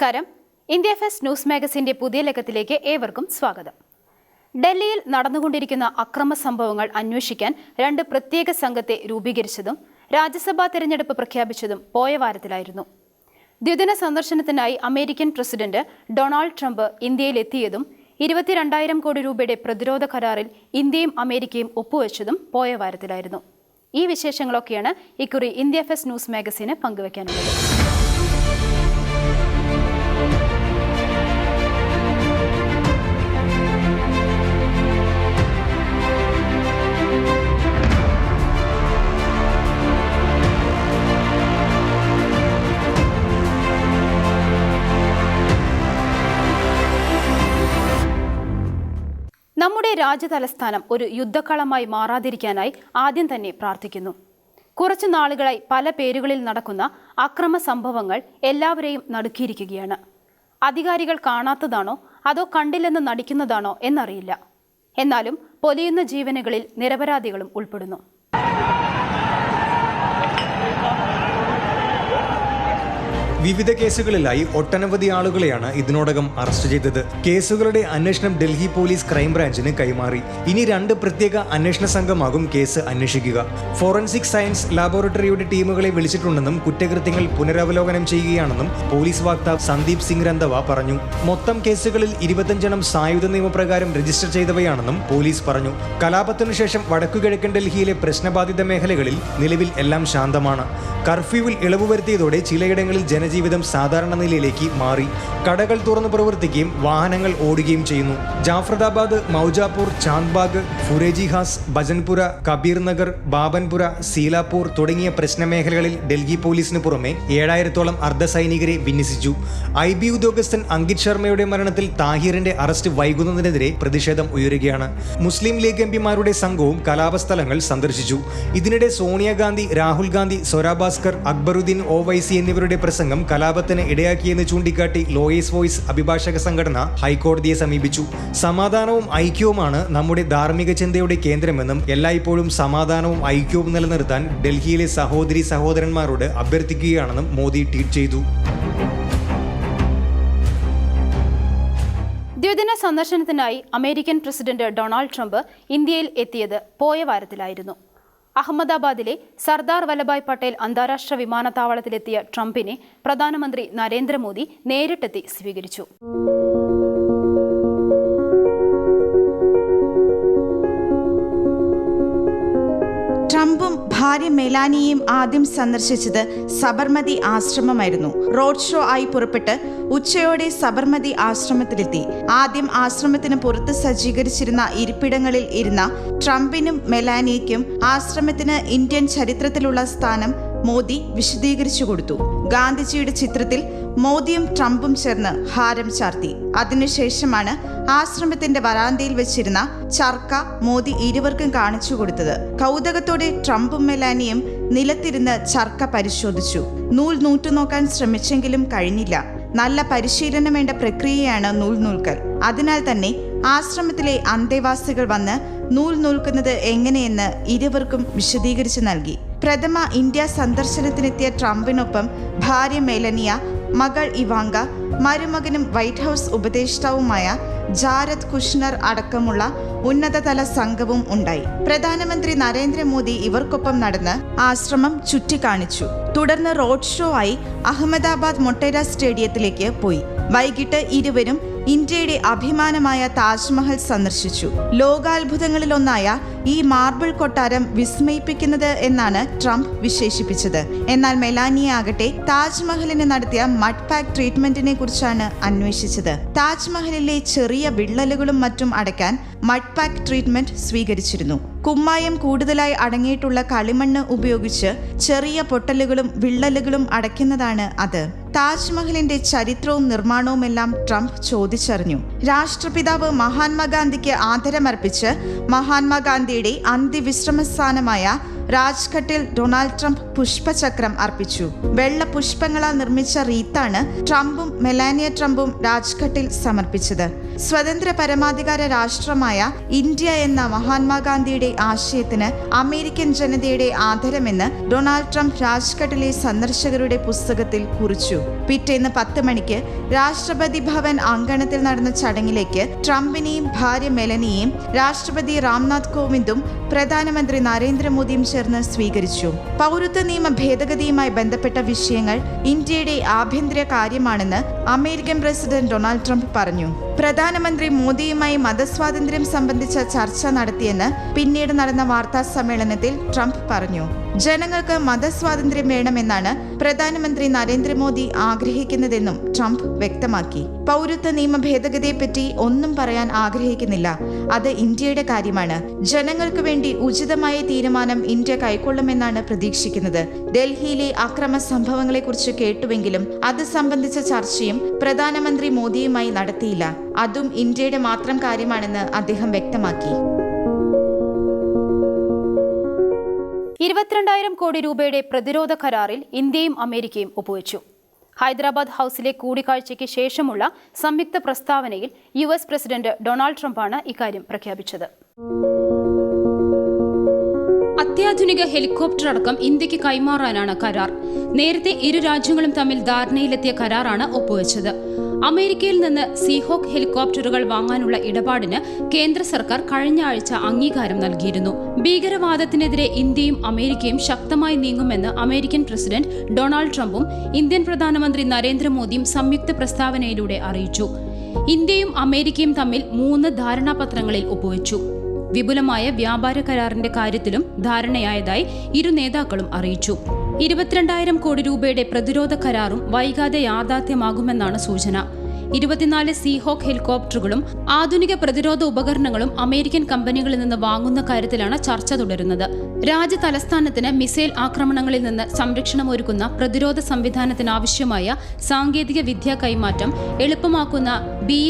നമസ്കാരം. India fest news മാഗസിന്റെ പുതിയ ലക്കത്തിലേക്ക് ഏവർക്കും സ്വാഗതം. ഡൽഹിയിൽ നടന്നുകൊണ്ടിരിക്കുന്ന അക്രമ സംഭവങ്ങൾ അന്വേഷിക്കാൻ രണ്ട് പ്രത്യേക സംഘത്തെ രൂപീകരിച്ചതും രാജ്യസഭാ തെരഞ്ഞെടുപ്പ് പ്രഖ്യാപിച്ചതും പോയ വാരത്തിലായിരുന്നു. ദ്വിദിന സന്ദർശനത്തിനായി അമേരിക്കൻ പ്രസിഡന്റ് ഡൊണാൾഡ് ട്രംപ് ഇന്ത്യയിലെത്തിയതും ഇരുപത്തിരണ്ടായിരം കോടി രൂപയുടെ പ്രതിരോധ കരാറിൽ ഇന്ത്യയും അമേരിക്കയും ഒപ്പുവെച്ചതും പോയ വാരത്തിലായിരുന്നു. ഈ വിശേഷങ്ങളൊക്കെയാണ് ഇക്കുറി ഇന്ത്യ ഫെസ്റ്റ് ന്യൂസ് മാഗസിന് പങ്കുവയ്ക്കാനുള്ളത് നമ്മുടെ രാജ്യതലസ്ഥാനം ഒരു യുദ്ധക്കളമായി മാറാതിരിക്കാനായി ആദ്യം തന്നെ പ്രാർത്ഥിക്കുന്നു. കുറച്ചു നാളുകളായി പല പേരുകളിൽ നടക്കുന്ന അക്രമ സംഭവങ്ങൾ എല്ലാവരെയും നടുക്കിയിരിക്കുകയാണ്. അധികാരികൾ കാണാത്തതാണോ? അതോ കണ്ടില്ലെന്ന് നടിക്കുന്നതാണോ? എന്നറിയില്ല. എന്നാലും പൊലിയുന്ന ജീവനുകളിൽ നിരപരാധികളും ഉൾപ്പെടുന്നു. വിവിധ കേസുകളിലായി ഒട്ടനവധി ആളുകളെയാണ് ഇതിനോടകം അറസ്റ്റ് ചെയ്തത്. കേസുകളുടെ അന്വേഷണം ഡൽഹി പോലീസ് ക്രൈംബ്രാഞ്ചിന് കൈമാറി. ഇനി രണ്ട് പ്രത്യേക അന്വേഷണ സംഘമാകും കേസ് അന്വേഷിക്കുക. ഫോറൻസിക് സയൻസ് ലാബോറട്ടറിയുടെ ടീമുകളെ വിളിച്ചിട്ടുണ്ടെന്നും കുറ്റകൃത്യങ്ങൾ പുനരവലോകനം ചെയ്യുകയാണെന്നും പോലീസ് വക്താവ് സന്ദീപ് സിംഗ് രന്ധവ പറഞ്ഞു. മൊത്തം കേസുകളിൽ ഇരുപത്തഞ്ചെണ്ണം സായുധ നിയമപ്രകാരം രജിസ്റ്റർ ചെയ്തവയാണെന്നും പോലീസ് പറഞ്ഞു. കലാപത്തിനു ശേഷം വടക്കുകിഴക്കൻ ഡൽഹിയിലെ പ്രശ്നബാധിത മേഖലകളിൽ നിലവിൽ എല്ലാം ശാന്തമാണ്. കർഫ്യൂവിൽ ഇളവ് വരുത്തിയതോടെ ചിലയിടങ്ങളിൽ ജനജീവിതം സാധാരണ നിലയിലേക്ക് മാറി. കടകൾ തുറന്ന് പ്രവർത്തിക്കുകയും വാഹനങ്ങൾ ഓടുകയും ചെയ്യുന്നു. ജാഫ്രദാബാദ് മൗജാപൂർ ചാന്ദ്ബാഗ് ഫുരേജിഹാസ് ബജൻപുര കബീർ നഗർ ബാബൻപുര സീലാപൂർ തുടങ്ങിയ പ്രശ്നമേഖലകളിൽ ഡൽഹി പോലീസിന് പുറമെ ഏഴായിരത്തോളം അർദ്ധസൈനികരെ വിന്യസിച്ചു. ഐ ബി ഉദ്യോഗസ്ഥൻ അങ്കിത് ശർമ്മയുടെ മരണത്തിൽ താഹിറിന്റെ അറസ്റ്റ് വൈകുന്നതിനെതിരെ പ്രതിഷേധം ഉയരുകയാണ്. മുസ്ലിം ലീഗ് എംപിമാരുടെ സംഘവും കലാപസ്ഥലങ്ങൾ സന്ദർശിച്ചു. ഇതിനിടെ സോണിയാഗാന്ധി രാഹുൽ ഗാന്ധി സ്വരാഭാസ്കർ അക്ബറുദ്ദീൻ ഒവൈസി എന്നിവരുടെ പ്രസംഗം കലാപത്തിന് ഇടയാക്കിയെന്ന് ചൂണ്ടിക്കാട്ടി ലോയേഴ്സ് വോയിസ് അഭിഭാഷക സംഘടന ഹൈക്കോടതിയെ സമീപിച്ചു. സമാധാനവും ഐക്യവുമാണ് നമ്മുടെ ധാർമ്മിക ചിന്തയുടെ കേന്ദ്രമെന്നും എല്ലായ്പ്പോഴും സമാധാനവും ഐക്യവും നിലനിർത്താൻ ഡൽഹിയിലെ സഹോദരി സഹോദരന്മാരോട് അഭ്യർത്ഥിക്കുകയാണെന്നും മോദി ട്വീറ്റ് ചെയ്തു. ദ്വിദിന സന്ദർശനത്തിനായി അമേരിക്കൻ പ്രസിഡന്റ് ഡൊണാൾഡ് ട്രംപ് ഇന്ത്യയിൽ എത്തിയത് പോയ വാരത്തിലായിരുന്നു. അഹമ്മദാബാദിലെ സർദാർ വല്ലഭായ് പട്ടേൽ അന്താരാഷ്ട്ര വിമാനത്താവളത്തിലെത്തിയ ട്രംപിനെ പ്രധാനമന്ത്രി നരേന്ദ്രമോദി നേരിട്ടെത്തി സ്വീകരിച്ചു. ഭാര്യ മെലാനിയെയും ആദ്യം സന്ദർശിച്ചത് സബർമതി ആശ്രമമായിരുന്നു. റോഡ് ഷോ ആയി പുറപ്പെട്ട് ഉച്ചയോടെ സബർമതി ആശ്രമത്തിലെത്തി. ആദ്യം ആശ്രമത്തിന് പുറത്ത് സജ്ജീകരിച്ചിരുന്ന ഇരിപ്പിടങ്ങളിൽ ഇരുന്ന ട്രംപിനും മെലാനിയയ്ക്കും ആശ്രമത്തിന് ഇന്ത്യൻ ചരിത്രത്തിലുള്ള സ്ഥാനം മോദി വിശദീകരിച്ചു കൊടുത്തു. ഗാന്ധിജിയുടെ ചിത്രത്തിൽ മോദിയും ട്രംപും ചേർന്ന് ഹാരം ചാർത്തി. അതിനുശേഷമാണ് ആശ്രമത്തിന്റെ വരാന്തയിൽ വെച്ചിരുന്ന ചർക്ക മോദി ഇരുവർക്കും കാണിച്ചു കൊടുത്തത്. കൗതുകത്തോടെ ട്രംപും മെലാനിയും നിലത്തിരുന്ന് ചർക്ക പരിശോധിച്ചു. നൂൽ നൂറ്റുനോക്കാൻ ശ്രമിച്ചെങ്കിലും കഴിഞ്ഞില്ല. നല്ല പരിശീലനം വേണ്ട പ്രക്രിയയാണ് നൂൽ നൂൽക്കൽ. അതിനാൽ തന്നെ ആശ്രമത്തിലെ അന്തേവാസികൾ വന്ന് നൂൽ നൂൽക്കുന്നത് എങ്ങനെയെന്ന് ഇരുവർക്കും വിശദീകരിച്ചു നൽകി. പ്രഥമ ഇന്ത്യ സന്ദർശനത്തിനെത്തിയ ട്രംപിനൊപ്പം ഭാര്യ മെലനിയ മകൾ ഇവാങ്ക മരുമകനും വൈറ്റ് ഹൗസ് ഉപദേഷ്ടാവുമായ ജാരദ് കുഷ്ണർ അടക്കമുള്ള ഉന്നതതല സംഘവും ഉണ്ടായി. പ്രധാനമന്ത്രി നരേന്ദ്രമോദി ഇവർക്കൊപ്പം നടന്ന് ആശ്രമം ചുറ്റിക്കാണിച്ചു. തുടർന്ന് റോഡ് ഷോ ആയി അഹമ്മദാബാദ് മൊട്ടേര സ്റ്റേഡിയത്തിലേക്ക് പോയി. വൈകിട്ട് ഇരുവരും ഇന്ത്യയുടെ അഭിമാനമായ താജ്മഹൽ സന്ദർശിച്ചു. ലോകാത്ഭുതങ്ങളിലൊന്നായ ഈ മാർബിൾ കൊട്ടാരം വിസ്മയിപ്പിക്കുന്നത് എന്നാണ് ട്രംപ് വിശേഷിപ്പിച്ചത്. എന്നാൽ മെലാനിയ ആകട്ടെ താജ്മഹലിന് നടത്തിയ മഡ് പാക്ക് ട്രീറ്റ്മെന്റിനെ കുറിച്ചാണ് അന്വേഷിച്ചത്. താജ്മഹലിലെ ചെറിയ വിള്ളലുകളും മറ്റും അടയ്ക്കാൻ മഡ് പാക്ക് ട്രീറ്റ്മെന്റ് സ്വീകരിച്ചിരുന്നു. കുമ്മായം കൂടുതലായി അടങ്ങിയിട്ടുള്ള കളിമണ്ണ് ഉപയോഗിച്ച് ചെറിയ പൊട്ടലുകളും വിള്ളലുകളും അടയ്ക്കുന്നതാണ് അത്. താജ്മഹലിന്റെ ചരിത്രവും നിർമ്മാണവുമെല്ലാം ട്രംപ് ചോദിച്ചറിഞ്ഞു. രാഷ്ട്രപിതാവ് മഹാത്മാഗാന്ധിക്ക് ആദരമർപ്പിച്ച് മഹാത്മാഗാന്ധിയുടെ അന്ത്യവിശ്രമസ്ഥാനമായ രാജ്ഘട്ടിൽ ഡൊണാൾഡ് ട്രംപ് പുഷ്പചക്രം അർപ്പിച്ചു. വെള്ള പുഷ്പങ്ങളാൽ നിർമ്മിച്ച റീത്താണ് ട്രംപും മെലാനിയ ട്രംപും രാജ്ഘട്ടിൽ സമർപ്പിച്ചത്. സ്വതന്ത്ര പരമാധികാര രാഷ്ട്രമായ ഇന്ത്യ എന്ന മഹാത്മാഗാന്ധിയുടെ ആശയത്തിന് അമേരിക്കൻ ജനതയുടെ ആദരമെന്ന് ഡൊണാൾഡ് ട്രംപ് രാജ്ഘട്ടിലെ സന്ദർശകരുടെ പുസ്തകത്തിൽ കുറിച്ചു. പിറ്റേന്ന് പത്ത് മണിക്ക് രാഷ്ട്രപതി ഭവൻ അങ്കണത്തിൽ നടന്ന ചടങ്ങിലേക്ക് ട്രംപിനെയും ഭാര്യ മെലനിയെയും രാഷ്ട്രപതി രാംനാഥ് കോവിന്ദും പ്രധാനമന്ത്രി നരേന്ദ്രമോദിയും ചേർന്ന് സ്വീകരിച്ചു. പൗരത്വ നിയമ ഭേദഗതിയുമായി ബന്ധപ്പെട്ട വിഷയങ്ങൾ ഇന്ത്യയുടെ ആഭ്യന്തര കാര്യമാണെന്ന് അമേരിക്കൻ പ്രസിഡന്റ് ഡൊണാൾഡ് ട്രംപ് പറഞ്ഞു. പ്രധാനമന്ത്രി മോദിയുമായി മതസ്വാതന്ത്ര്യം സംബന്ധിച്ച ചർച്ച നടത്തിയെന്ന് പിന്നീട് നടന്ന വാർത്താ സമ്മേളനത്തിൽ ട്രംപ് പറഞ്ഞു. ജനങ്ങൾക്ക് മതസ്വാതന്ത്ര്യം വേണമെന്നാണ് പ്രധാനമന്ത്രി നരേന്ദ്രമോദി ആഗ്രഹിക്കുന്നതെന്നും ട്രംപ് വ്യക്തമാക്കി. പൗരത്വ നിയമ ഭേദഗതിയെപ്പറ്റി ഒന്നും പറയാൻ ആഗ്രഹിക്കുന്നില്ല. അത് ഇന്ത്യയുടെ കാര്യമാണ്. ജനങ്ങൾക്ക് വേണ്ടി ഉചിതമായ തീരുമാനം ഇന്ത്യ കൈക്കൊള്ളുമെന്നാണ് പ്രതീക്ഷിക്കുന്നത്. ഡൽഹിയിലെ അക്രമ സംഭവങ്ങളെക്കുറിച്ച് കേട്ടുവെങ്കിലും അത് സംബന്ധിച്ച ചർച്ചയും പ്രധാനമന്ത്രി മോദിയുമായി നടത്തിയില്ല. അതും ഇന്ത്യയുടെ മാത്രം കാര്യമാണെന്ന് അദ്ദേഹം വ്യക്തമാക്കി. ഇരുപത്തിരണ്ടായിരം കോടി രൂപയുടെ പ്രതിരോധ കരാറിൽ ഇന്ത്യയും അമേരിക്കയും ഒപ്പുവെച്ചു. ഹൈദരാബാദ് ഹൗസിലെ കൂടിക്കാഴ്ചയ്ക്ക് ശേഷമുള്ള സംയുക്ത പ്രസ്താവനയിൽ യു എസ് പ്രസിഡന്റ് ഡൊണാൾഡ് ട്രംപാണ് ഇക്കാര്യം പ്രഖ്യാപിച്ചത്. അത്യാധുനിക ഹെലികോപ്റ്റർ അടക്കം ഇന്ത്യയ്ക്ക് കൈമാറാനാണ് കരാർ. നേരത്തെ ഇരു രാജ്യങ്ങളും തമ്മിൽ ധാരണയിലെത്തിയ കരാറാണ് ഒപ്പുവെച്ചത്. അമേരിക്കയിൽ നിന്ന് സീഹോക്ക് ഹെലികോപ്റ്ററുകൾ വാങ്ങാനുള്ള ഇടപാടിന് കേന്ദ്ര സർക്കാർ കഴിഞ്ഞ ആഴ്ച അംഗീകാരം നൽകിയിരുന്നു. ഭീകരവാദത്തിനെതിരെ ഇന്ത്യയും അമേരിക്കയും ശക്തമായി നീങ്ങുമെന്ന് അമേരിക്കൻ പ്രസിഡന്റ് ഡൊണാൾഡ് ട്രംപും ഇന്ത്യൻ പ്രധാനമന്ത്രി നരേന്ദ്രമോദിയും സംയുക്ത പ്രസ്താവനയിലൂടെ അറിയിച്ചു. ഇന്ത്യയും അമേരിക്കയും തമ്മിൽ മൂന്ന് ധാരണാപത്രങ്ങളിൽ ഒപ്പുവെച്ചു. വിപുലമായ വ്യാപാര കരാറിന്റെ കാര്യത്തിലും ധാരണയായതായി ഇരു നേതാക്കളും അറിയിച്ചു. ഇരുപത്തിരണ്ടായിരം കോടി രൂപയുടെ പ്രതിരോധ കരാറും വൈകാതെ യാഥാർത്ഥ്യമാകുമെന്നാണ് സൂചന. ഇരുപത്തിനാല് സീഹോക്ക് ഹെലികോപ്റ്ററുകളും ആധുനിക പ്രതിരോധ ഉപകരണങ്ങളും അമേരിക്കൻ കമ്പനികളിൽ നിന്ന് വാങ്ങുന്ന കാര്യത്തിലാണ് ചർച്ച തുടരുന്നത്. രാജ്യ തലസ്ഥാനത്തിന് മിസൈൽ ആക്രമണങ്ങളിൽ നിന്ന് സംരക്ഷണമൊരുക്കുന്ന പ്രതിരോധ സംവിധാനത്തിനാവശ്യമായ സാങ്കേതിക വിദ്യാ കൈമാറ്റം എളുപ്പമാക്കുന്ന ബി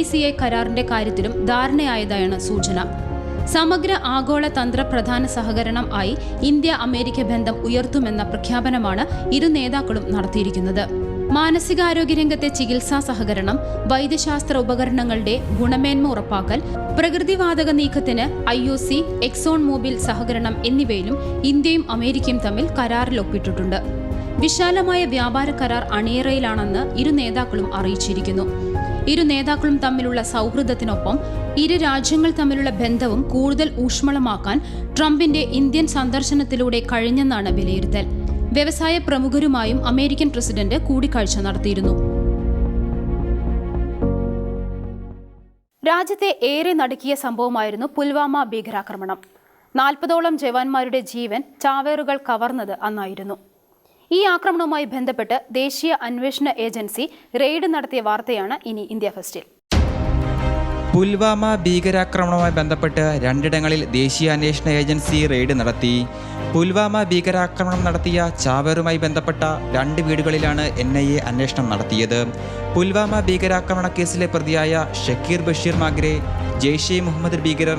കരാറിന്റെ കാര്യത്തിലും ധാരണയായതായാണ് സൂചന. സമഗ്ര ആഗോള തന്ത്രപ്രധാന സഹകരണം ആയി ഇന്ത്യ അമേരിക്ക ബന്ധം ഉയർത്തുമെന്ന പ്രഖ്യാപനമാണ് ഇരു നേതാക്കളും നടത്തിയിരിക്കുന്നത്. മാനസികാരോഗ്യ രംഗത്തെ ചികിത്സാ സഹകരണം വൈദ്യശാസ്ത്ര ഉപകരണങ്ങളുടെ ഗുണമേന്മ ഉറപ്പാക്കൽ പ്രകൃതിവാതക നീക്കത്തിന് I O C Exxon Mobil സഹകരണം എന്നിവയിലും ഇന്ത്യയും അമേരിക്കയും തമ്മിൽ കരാറിൽ ഒപ്പിട്ടിട്ടുണ്ട്. വിശാലമായ വ്യാപാര കരാർ അണിയറയിലാണെന്ന് ഇരു നേതാക്കളും അറിയിച്ചിരിക്കുന്നു. ഇരു നേതാക്കളും തമ്മിലുള്ള സൗഹൃദത്തിനൊപ്പം ഇരു രാജ്യങ്ങൾ തമ്മിലുള്ള ബന്ധവും കൂടുതൽ ഊഷ്മളമാക്കാൻ ട്രംപിന്റെ ഇന്ത്യൻ സന്ദർശനത്തിലൂടെ കഴിഞ്ഞെന്നാണ് വിലയിരുത്തൽ. വ്യവസായ പ്രമുഖരുമായും അമേരിക്കൻ പ്രസിഡന്റ് കൂടിക്കാഴ്ച നടത്തിയിരുന്നു. രാജ്യത്തെ ഏറെ നടുക്കിയ സംഭവമായിരുന്നു പുൽവാമ ഭീകരാക്രമണം. നാൽപ്പതോളം ജവാന്മാരുടെ ജീവൻ ചാവേറുകൾ കവർന്നത് അന്നായിരുന്നു. ഈ ആക്രമണവുമായി ബന്ധപ്പെട്ട് ദേശീയ അന്വേഷണ ഏജൻസി റെയ്ഡ് നടത്തിയ വാർത്തയാണ് ഇനി ഇന്ത്യ ഫസ്റ്റിൽ. പുൽവാമ ഭീകരാക്രമണവുമായി ബന്ധപ്പെട്ട് രണ്ടിടങ്ങളിൽ ദേശീയ അന്വേഷണ ഏജൻസി റെയ്ഡ് നടത്തി. പുൽവാമ ഭീകരാക്രമണം നടത്തിയ ചാവേറുമായി ബന്ധപ്പെട്ട രണ്ട് വീടുകളിലാണ് എൻ ഐ എ അന്വേഷണം നടത്തിയത്. പുൽവാമ ഭീകരാക്രമണ കേസിലെ പ്രതിയായ ഷക്കീർ ബഷീർ മാഗ്രെ ജെയ്ഷെ മുഹമ്മദ് ഭീകരർ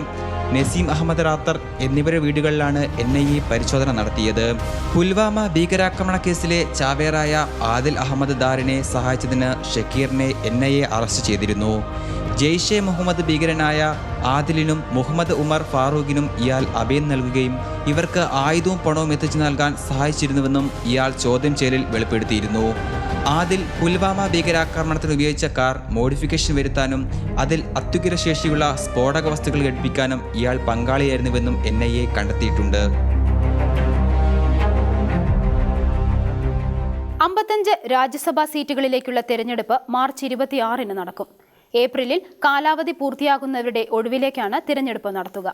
നസീം അഹമ്മദ് റാത്തർ എന്നിവരുടെ വീടുകളിലാണ് എൻ ഐ എ പരിശോധന നടത്തിയത്. പുൽവാമ ഭീകരാക്രമണ കേസിലെ ചാവേറായ ആദിൽ അഹമ്മദ് ദാറിനെ സഹായിച്ചതിന് ഷക്കീറിനെ എൻ ഐ എ അറസ്റ്റ് ചെയ്തിരുന്നു. ജെയ്ഷെ മുഹമ്മദ് ഭീകരനായ ആദിലിനും മുഹമ്മദ് ഉമർ ഫാറൂഖിനും ഇയാൾ അഭയം നൽകുകയും ഇവർക്ക് ആയുധവും പണവും എത്തിച്ചു നൽകാൻ സഹായിച്ചിരുന്നുവെന്നും ഇയാൾ ചോദ്യം ചെയ്യലിൽ വെളിപ്പെടുത്തിയിരുന്നു. ആദിൽ പുൽവാമ ഭീകരാക്രമണത്തിന് ഉപയോഗിച്ച കാർ മോഡിഫിക്കേഷൻ വരുത്താനും അതിൽ അത്യുഗ്ര ശേഷിയുള്ള സ്ഫോടക വസ്തുക്കൾ ഘടിപ്പിക്കാനും ഇയാൾ പങ്കാളിയായിരുന്നുവെന്നും എൻ ഐ എ കണ്ടെത്തിയിട്ടുണ്ട്. അമ്പത്തഞ്ച് രാജ്യസഭാ സീറ്റുകളിലേക്കുള്ള തെരഞ്ഞെടുപ്പ് മാർച്ച് ഇരുപത്തിയാറിന് നടക്കും. ഏപ്രിലിൽ കാലാവധി പൂർത്തിയാകുന്നവരുടെ ഒഴിവിലേക്കാണ് തിരഞ്ഞെടുപ്പ് നടത്തുക.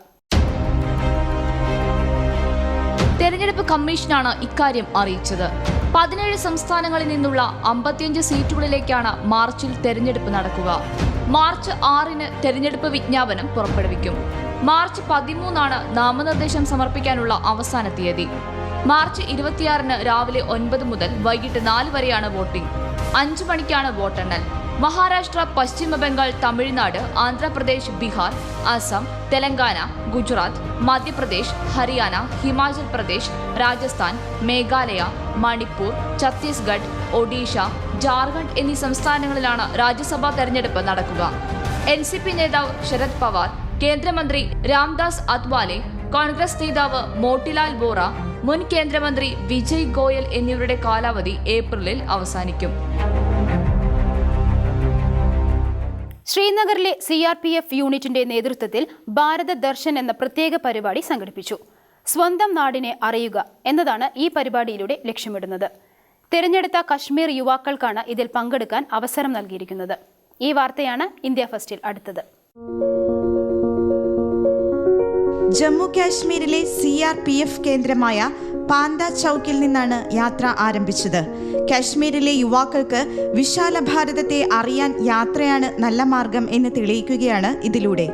തെരഞ്ഞെടുപ്പ് കമ്മീഷനാണ് ഇക്കാര്യം അറിയിച്ചത്. പതിനേഴ് സംസ്ഥാനങ്ങളിൽ നിന്നുള്ള അമ്പത്തിയഞ്ച് സീറ്റുകളിലേക്കാണ് മാർച്ചിൽ തെരഞ്ഞെടുപ്പ് നടക്കുക. മാർച്ച് ആറിന് തെരഞ്ഞെടുപ്പ് വിജ്ഞാപനം പുറപ്പെടുവിക്കും. മാർച്ച് പതിമൂന്നാണ് നാമനിർദ്ദേശം സമർപ്പിക്കാനുള്ള അവസാന തീയതി. മാർച്ച് ഇരുപത്തിയാറിന് രാവിലെ ഒൻപത് മുതൽ വൈകിട്ട് നാല് വരെയാണ് വോട്ടിംഗ്. അഞ്ചു മണിക്കാണ് വോട്ടെണ്ണൽ. മഹാരാഷ്ട്ര പശ്ചിമ ബംഗാൾ തമിഴ്നാട് ആന്ധ്രാപ്രദേശ് ബീഹാർ അസം തെലങ്കാന ഗുജറാത്ത് മധ്യപ്രദേശ് ഹരിയാന ഹിമാചൽ പ്രദേശ് രാജസ്ഥാൻ മേഘാലയ മണിപ്പൂർ ഛത്തീസ്ഗഡ് ഒഡീഷ ജാർഖണ്ഡ് എന്നീ സംസ്ഥാനങ്ങളിലാണ് രാജ്യസഭാ തെരഞ്ഞെടുപ്പ് നടക്കുക. എൻ സി പി നേതാവ് ശരത് പവാർ കേന്ദ്രമന്ത്രി രാംദാസ് അത്വാലെ കോൺഗ്രസ് നേതാവ് മോട്ടിലാൽ ബോറ മുൻ കേന്ദ്രമന്ത്രി വിജയ് ഗോയൽ എന്നിവരുടെ കാലാവധി ഏപ്രിലിൽ അവസാനിക്കും. ശ്രീനഗറിലെ സി ആർ പി എഫ് യൂണിറ്റിന്റെ നേതൃത്വത്തിൽ ഭാരത ദർശൻ എന്ന പ്രത്യേക പരിപാടി സംഘടിപ്പിച്ചു. സ്വന്തം നാടിനെ അറിയുക എന്നതാണ് ഈ പരിപാടിയിലൂടെ ലക്ഷ്യമിടുന്നത്. തിരഞ്ഞെടുത്ത കശ്മീർ യുവാക്കൾക്കാണ് ഇതിൽ പങ്കെടുക്കാൻ അവസരം നൽകിയിരിക്കുന്നത്. ഈ വാർത്തയാണ് ഇന്ത്യ ഫസ്റ്റിൽ അടുത്തത്. ജമ്മു കാശ്മീരിലെ സി ആർ പി എഫ് കേന്ദ്രമായ പാന്ത ചൗക്കിൽ നിന്നാണ് യാത്ര ആരംഭിച്ചത്. കാശ്മീരിലെ യുവാക്കൾക്ക് വിശാല ഭാരതത്തെ അറിയാൻ യാത്രയാണ് നല്ല മാർഗം എന്ന് തെളിയിക്കുകയാണ് ഇതിലൂടെ.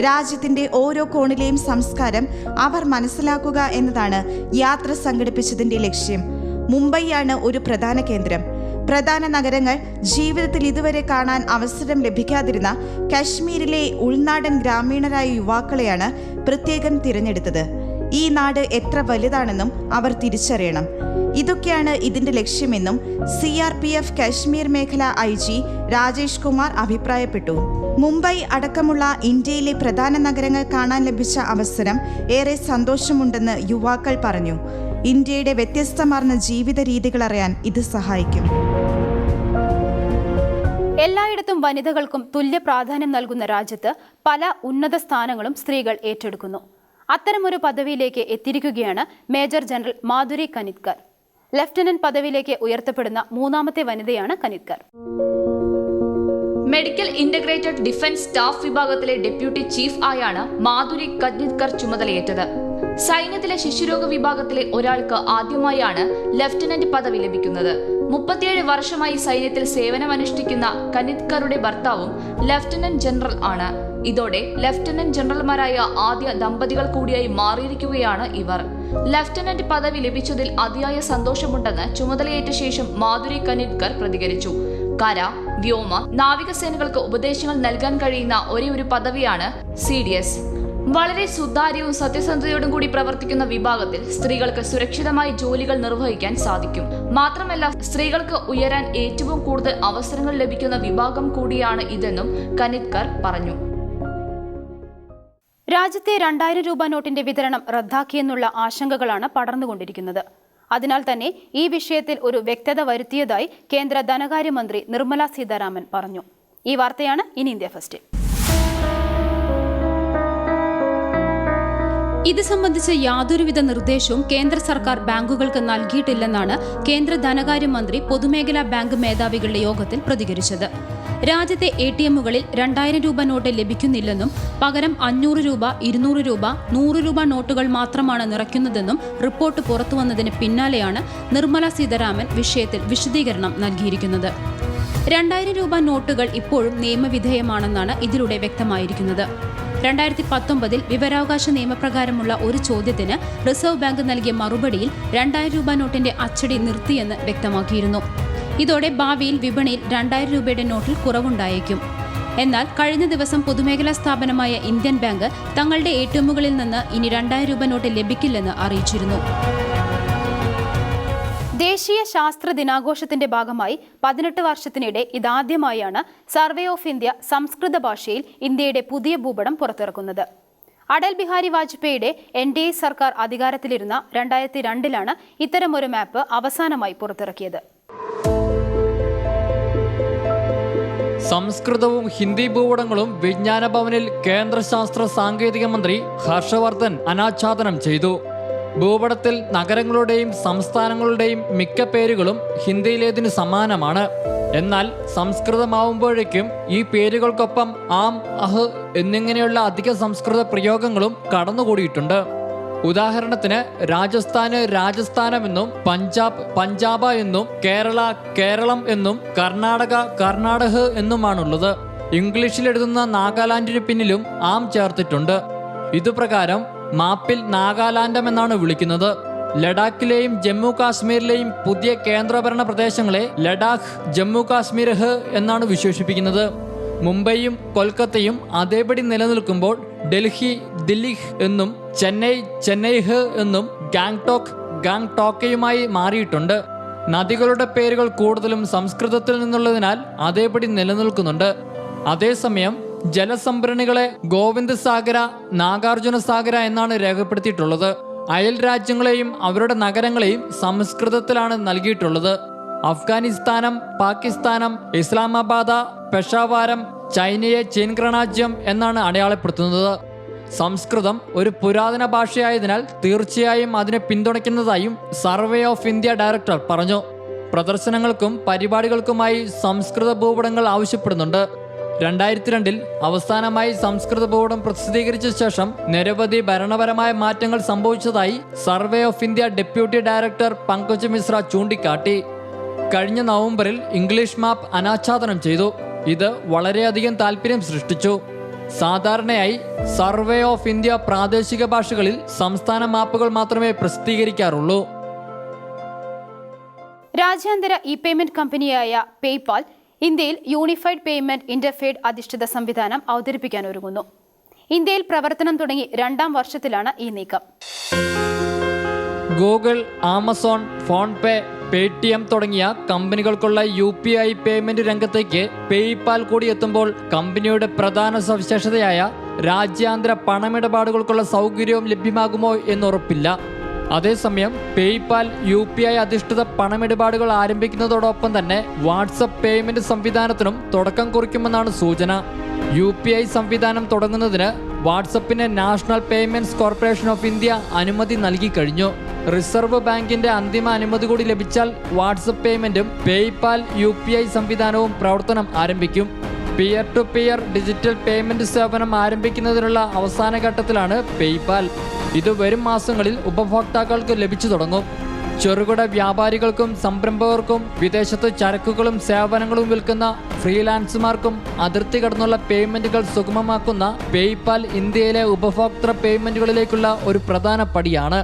രാജ്യത്തിന്റെ ഓരോ കോണിലെയും സംസ്കാരം അവർ മനസ്സിലാക്കുക എന്നതാണ് യാത്ര സംഘടിപ്പിച്ചതിന്റെ ലക്ഷ്യം. മുംബൈയാണ് ഒരു പ്രധാന കേന്ദ്രം. പ്രധാന നഗരങ്ങൾ ജീവിതത്തിൽ ഇതുവരെ കാണാൻ അവസരം ലഭിക്കാതിരുന്ന കശ്മീരിലെ ഉൾനാടൻ ഗ്രാമീണരായ യുവാക്കളെയാണ് പ്രത്യേകം തിരഞ്ഞെടുത്തത്. ഈ നാട് എത്ര വലുതാണെന്നും അവർ തിരിച്ചറിയണം. ഇതൊക്കെയാണ് ഇതിന്റെ ലക്ഷ്യമെന്നും C R P F Kashmir മേഖല ഐ ജി രാജേഷ് കുമാർ അഭിപ്രായപ്പെട്ടു. മുംബൈ അടക്കമുള്ള ഇന്ത്യയിലെ പ്രധാന നഗരങ്ങൾ കാണാൻ ലഭിച്ച അവസരം ഏറെ സന്തോഷമുണ്ടെന്ന് യുവാക്കൾ പറഞ്ഞു. ഇന്ത്യയുടെ വ്യത്യസ്തമാർന്ന ജീവിത രീതികൾ അറിയാൻ ഇത് സഹായിക്കും. എല്ലായിടത്തും വനിതകൾക്കും തുല്യ പ്രാധാന്യം നൽകുന്ന രാജ്യത്ത് പല ഉന്നത സ്ഥാനങ്ങളും സ്ത്രീകൾ ഏറ്റെടുക്കുന്നു. അത്തരമൊരു പദവിയിലേക്ക് എത്തിയിരിക്കുകയാണ് major general Madhuri Kanitkar. Lieutenant പദവിയിലേക്ക് ഉയർത്തപ്പെടുന്ന മൂന്നാമത്തെ വനിതയാണ് Kanitkar. Medical integrated defence staff വിഭാഗത്തിലെ ഡെപ്യൂട്ടി ചീഫ് ആയാണ് മാധുരി കനിത്കർ ചുമതലയേറ്റത്. സൈന്യത്തിലെ ശിശുരോഗ വിഭാഗത്തിലെ ഒരാൾക്ക് ആദ്യമായാണ് ലഫ്റ്റനന്റ് പദവി ലഭിക്കുന്നത്. മുപ്പത്തിയേഴ് വർഷമായി സൈന്യത്തിൽ സേവനമനുഷ്ഠിക്കുന്ന കനിത്കറുടെ ഭർത്താവും ലഫ്റ്റനന്റ് ജനറൽ ആണ്. ഇതോടെ ലഫ്റ്റനന്റ് ജനറൽമാരായ ആദ്യ ദമ്പതികൾ കൂടിയായി മാറിയിരിക്കുകയാണ് ഇവർ. ലഫ്റ്റനന്റ് പദവി ലഭിച്ചതിൽ അതിയായ സന്തോഷമുണ്ടെന്ന് ചുമതലയേറ്റ ശേഷം മാധുരി കനിത്കർ പ്രതികരിച്ചു. കര വ്യോമ നാവികസേനകൾക്ക് ഉപദേശങ്ങൾ നൽകാൻ കഴിയുന്ന ഒരേ ഒരു പദവിയാണ് സി വളരെ സുതാര്യവും സത്യസന്ധതയോടും കൂടി പ്രവർത്തിക്കുന്ന വിഭാഗത്തിൽ സ്ത്രീകൾക്ക് സുരക്ഷിതമായി ജോലികൾ നിർവഹിക്കാൻ സാധിക്കും. മാത്രമല്ല സ്ത്രീകൾക്ക് ഉയരാൻ ഏറ്റവും കൂടുതൽ അവസരങ്ങൾ ലഭിക്കുന്ന വിഭാഗം കൂടിയാണ് ഇതെന്നും കനിത്കർ പറഞ്ഞു. രാജ്യത്തെ രണ്ടായിരം രൂപ നോട്ടിന്റെ വിതരണം റദ്ദാക്കിയെന്നുള്ള ആശങ്കകളാണ് പടർന്നുകൊണ്ടിരിക്കുന്നത്. അതിനാൽ തന്നെ ഈ വിഷയത്തിൽ ഒരു വ്യക്തത വരുത്തിയതായി കേന്ദ്ര ധനകാര്യമന്ത്രി നിർമ്മല സീതാരാമൻ പറഞ്ഞു. ഈ വാർത്തയാണ് ഇനി ഇന്ത്യ ഫസ്റ്റ്. ഇത് സംബന്ധിച്ച് യാതൊരുവിധ നിർദ്ദേശവും കേന്ദ്ര സർക്കാർ ബാങ്കുകൾക്ക് നൽകിയിട്ടില്ലെന്നാണ് കേന്ദ്ര ധനകാര്യമന്ത്രി പൊതുമേഖലാ ബാങ്ക് മേധാവികളുടെ യോഗത്തിൽ പ്രതികരിച്ചത്. രാജ്യത്തെ എ ടി എമ്മുകളിൽ രണ്ടായിരം രൂപ നോട്ട് ലഭിക്കുന്നില്ലെന്നും പകരം അഞ്ഞൂറ് രൂപ ഇരുന്നൂറ് രൂപ നൂറ് രൂപ നോട്ടുകൾ മാത്രമാണ് നിറയ്ക്കുന്നതെന്നും റിപ്പോർട്ട് പുറത്തുവന്നതിന് പിന്നാലെയാണ് നിർമ്മല സീതാരാമൻ വിഷയത്തിൽ വിശദീകരണം നൽകിയിരിക്കുന്നത്. രണ്ടായിരം രൂപ നോട്ടുകൾ ഇപ്പോഴും നിയമവിധേയമാണെന്നാണ് ഇതിലൂടെ വ്യക്തമായിരിക്കുന്നത്. രണ്ടായിരത്തി പത്തൊമ്പതിൽ വിവരാവകാശ നിയമപ്രകാരമുള്ള ഒരു ചോദ്യത്തിന് റിസർവ് ബാങ്ക് നൽകിയ മറുപടിയിൽ രണ്ടായിരം രൂപ നോട്ടിന്റെ അച്ചടി നിർത്തിയെന്ന് വ്യക്തമാക്കിയിരുന്നു. ഇതോടെ ഭാവിയിൽ വിപണിയിൽ രണ്ടായിരം രൂപയുടെ നോട്ടിൽ കുറവുണ്ടായേക്കും. എന്നാൽ കഴിഞ്ഞ ദിവസം പൊതുമേഖലാ സ്ഥാപനമായ ഇന്ത്യൻ ബാങ്ക് തങ്ങളുടെ എ ടി എമ്മുകളിൽ നിന്ന് ഇനി രണ്ടായിരം രൂപ നോട്ട് ലഭിക്കില്ലെന്ന് അറിയിച്ചിരുന്നു. ദേശീയ ശാസ്ത്ര ദിനാഘോഷത്തിന്റെ ഭാഗമായി പതിനെട്ട് വർഷത്തിനിടെ ഇതാദ്യമായാണ് സർവേ ഓഫ് ഇന്ത്യ സംസ്കൃത ഭാഷയിൽ ഇന്ത്യയുടെ പുതിയ ഭൂപടം പുറത്തിറക്കുന്നത്. അടൽ ബിഹാരി വാജ്പേയിയുടെ എൻ ഡി എ സർക്കാർ അധികാരത്തിലിരുന്ന രണ്ടായിരത്തി രണ്ടിലാണ് ഇത്തരമൊരു മാപ്പ് അവസാനമായി പുറത്തിറക്കിയത്. സംസ്കൃതവും ഹിന്ദി ഭൂപടങ്ങളും വിജ്ഞാന ഭവനിൽ കേന്ദ്ര ശാസ്ത്ര സാങ്കേതിക മന്ത്രി ഹർഷവർദ്ധൻ അനാച്ഛാദനം ചെയ്തു. ഭൂപടത്തിൽ നഗരങ്ങളുടെയും സംസ്ഥാനങ്ങളുടെയും മിക്ക പേരുകളും ഹിന്ദിയിലേതിന് സമാനമാണ്. എന്നാൽ സംസ്കൃതമാവുമ്പോഴേക്കും ഈ പേരുകൾക്കൊപ്പം ആം അഹ് എന്നിങ്ങനെയുള്ള അധിക സംസ്കൃത പ്രയോഗങ്ങളും കടന്നുകൂടിയിട്ടുണ്ട്. ഉദാഹരണത്തിന് രാജസ്ഥാന് രാജസ്ഥാനമെന്നും പഞ്ചാബ് പഞ്ചാബ എന്നും കേരള കേരളം എന്നും കർണാടക കർണാടക എന്നുമാണുള്ളത്. ഇംഗ്ലീഷിൽ എഴുതുന്ന നാഗാലാൻഡിന് പിന്നിലും ആം ചേർത്തിട്ടുണ്ട്. ഇതുപ്രകാരം മാപ്പിൽ നാഗാലാൻഡം എന്നാണ് വിളിക്കുന്നത്. ലഡാക്കിലെയും ജമ്മു കാശ്മീരിലെയും പുതിയ കേന്ദ്രഭരണ പ്രദേശങ്ങളെ ലഡാക്ക് ജമ്മു കാശ്മീർ എന്നാണ് വിശേഷിപ്പിക്കുന്നത്. മുംബൈയും കൊൽക്കത്തയും അതേപടി നിലനിൽക്കുമ്പോൾ ഡൽഹി ദില്ലിഹ് എന്നും ചെന്നൈ ചെന്നൈഹ് എന്നും ഗാങ്ടോക്ക് ഗാങ്ടോക്കയുമായി മാറിയിട്ടുണ്ട്. നദികളുടെ പേരുകൾ കൂടുതലും സംസ്കൃതത്തിൽ നിന്നുള്ളതിനാൽ അതേപടി നിലനിൽക്കുന്നുണ്ട്. അതേസമയം ജലസംഭരണികളെ ഗോവിന്ദസാഗര നാഗാർജുന സാഗര എന്നാണ് രേഖപ്പെടുത്തിയിട്ടുള്ളത്. അയൽ രാജ്യങ്ങളെയും അവരുടെ നഗരങ്ങളെയും സംസ്കൃതത്തിലാണ് നൽകിയിട്ടുള്ളത്. അഫ്ഗാനിസ്ഥാനം പാകിസ്ഥാനം ഇസ്ലാമാബാദ പെഷാവാരം ചൈനയെ ചീൻഗ്രണാജ്യം എന്നാണ് അടയാളപ്പെടുത്തുന്നത്. സംസ്കൃതം ഒരു പുരാതന ഭാഷയായതിനാൽ തീർച്ചയായും അതിനെ പിന്തുണയ്ക്കുന്നതായും സർവേ ഓഫ് ഇന്ത്യ ഡയറക്ടർ പറഞ്ഞു. പ്രദർശനങ്ങൾക്കും പരിപാടികൾക്കുമായി സംസ്കൃത ഭൂപടങ്ങൾ ആവശ്യപ്പെടുന്നുണ്ട്. രണ്ടായിരത്തി രണ്ടിൽ അവസാനമായി സംസ്കൃത ബോർഡം പ്രസിദ്ധീകരിച്ച ശേഷം നിരവധി ഭരണപരമായ മാറ്റങ്ങൾ സംഭവിച്ചതായി survey of India deputy director Pankaj Mishra ചൂണ്ടിക്കാട്ടി. കഴിഞ്ഞ നവംബറിൽ ഇംഗ്ലീഷ് മാപ്പ് അനാച്ഛാദനം ചെയ്തു. ഇത് വളരെയധികം താല്പര്യം സൃഷ്ടിച്ചു. സാധാരണയായി സർവേ ഓഫ് ഇന്ത്യ പ്രാദേശിക ഭാഷകളിൽ സംസ്ഥാന മാപ്പുകൾ മാത്രമേ പ്രസിദ്ധീകരിക്കാറുള്ളൂ. രാജ്യാന്തര ഇ പേയ്മെന്റ് കമ്പനിയായ പേയ്പാൽ ഇന്ത്യയിൽ യൂണിഫൈഡ് പേയ്മെന്റ് ഇന്റർഫേഡ് അധിഷ്ഠിത സംവിധാനം അവതരിപ്പിക്കാൻ ഒരുങ്ങുന്നു. ഇന്ത്യയിൽ പ്രവർത്തനം തുടങ്ങി രണ്ടാം വർഷത്തിലാണ് ഈ നീക്കം. Google Amazon PhonePe pay T M തുടങ്ങിയ കമ്പനികൾക്കുള്ള യു പി ഐ പേയ്മെന്റ് രംഗത്തേക്ക് പേയ്പാൽ കൂടി എത്തുമ്പോൾ കമ്പനിയുടെ പ്രധാന സവിശേഷതയായ രാജ്യാന്തര പണമിടപാടുകൾക്കുള്ള സൗകര്യവും ലഭ്യമാകുമോ എന്നുറപ്പില്ല അതേസമയം പേയ്പാൽ യു പി ഐ അധിഷ്ഠിത പണമിടപാടുകൾ ആരംഭിക്കുന്നതോടൊപ്പം തന്നെ വാട്സപ്പ് പേയ്മെന്റ് സംവിധാനത്തിനും തുടക്കം കുറിക്കുമെന്നാണ് സൂചന. യു പി ഐ സംവിധാനം തുടങ്ങുന്നതിന് വാട്സപ്പിന് National Payments Corporation of India അനുമതി നൽകി കഴിഞ്ഞു. റിസർവ് ബാങ്കിന്റെ അന്തിമ അനുമതി കൂടി ലഭിച്ചാൽ വാട്സപ്പ് പേയ്മെന്റും പേയ്പാൽ യു സംവിധാനവും പ്രവർത്തനം ആരംഭിക്കും. Peer to peer digital payment സേവനം ആരംഭിക്കുന്നതിനുള്ള അവസാന ഘട്ടത്തിലാണ് പേയ്പാൽ ഇത് വരും മാസങ്ങളിൽ ഉപഭോക്താക്കൾക്ക് ലഭിച്ചു തുടങ്ങും. ചെറുകിട വ്യാപാരികൾക്കും സംരംഭകർക്കും വിദേശത്ത് ചരക്കുകളും സേവനങ്ങളും വിൽക്കുന്ന ഫ്രീലാൻസുമാർക്കും അതിർത്തി കടന്നുള്ള പേയ്മെന്റുകൾ സുഗമമാക്കുന്ന പേയ്പാൽ ഇന്ത്യയിലെ ഉപഭോക്തൃ പേയ്മെന്റുകളിലേക്കുള്ള ഒരു പ്രധാന പടിയാണ്.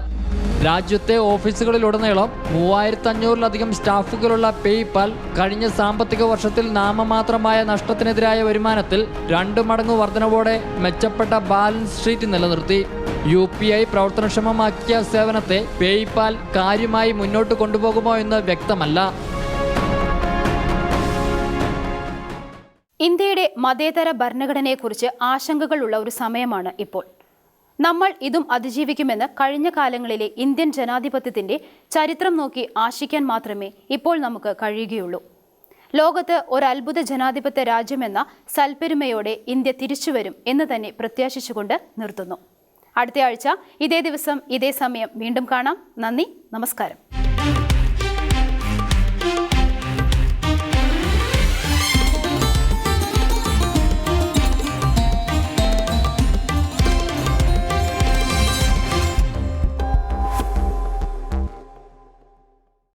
രാജ്യത്തെ ഓഫീസുകളിലുടനീളം മൂവായിരത്തി അഞ്ഞൂറിലധികം സ്റ്റാഫുകളുള്ള പേയ്പാൽ കഴിഞ്ഞ സാമ്പത്തിക വർഷത്തിൽ നാമമാത്രമായ നഷ്ടത്തിനെതിരായ വരുമാനത്തിൽ രണ്ട് മടങ്ങ് വർധനവോടെ മെച്ചപ്പെട്ട ബാലൻസ് ഷീറ്റ് നിലനിർത്തി. യു പി ഐ പ്രവർത്തനക്ഷമമാക്കിയ സേവനത്തെ പേയ്പാൽ കാര്യമായി മുന്നോട്ട് കൊണ്ടുപോകുമോ എന്ന് വ്യക്തമല്ല. ഇന്ത്യയുടെ മതേതര ഭരണഘടനയെക്കുറിച്ച് ആശങ്കകളുള്ള ഒരു സമയമാണ് ഇപ്പോൾ. നമ്മൾ ഇതും അതിജീവിക്കുമെന്ന് കഴിഞ്ഞ കാലങ്ങളിലെ ഇന്ത്യൻ ജനാധിപത്യത്തിന്റെ ചരിത്രം നോക്കി ആശിക്കാൻ മാത്രമേ ഇപ്പോൾ നമുക്ക് കഴിയുകയുള്ളൂ. ലോകത്ത് ഒരു അത്ഭുത ജനാധിപത്യ രാജ്യമെന്ന സൽപ്പെരുമയോടെ ഇന്ത്യ തിരിച്ചുവരും എന്ന് തന്നെ പ്രത്യാശിച്ചുകൊണ്ട് നിർത്തുന്നു. അടുത്തയാഴ്ച ഇതേ ദിവസം ഇതേ സമയം വീണ്ടും കാണാം. നന്ദി നമസ്കാരം.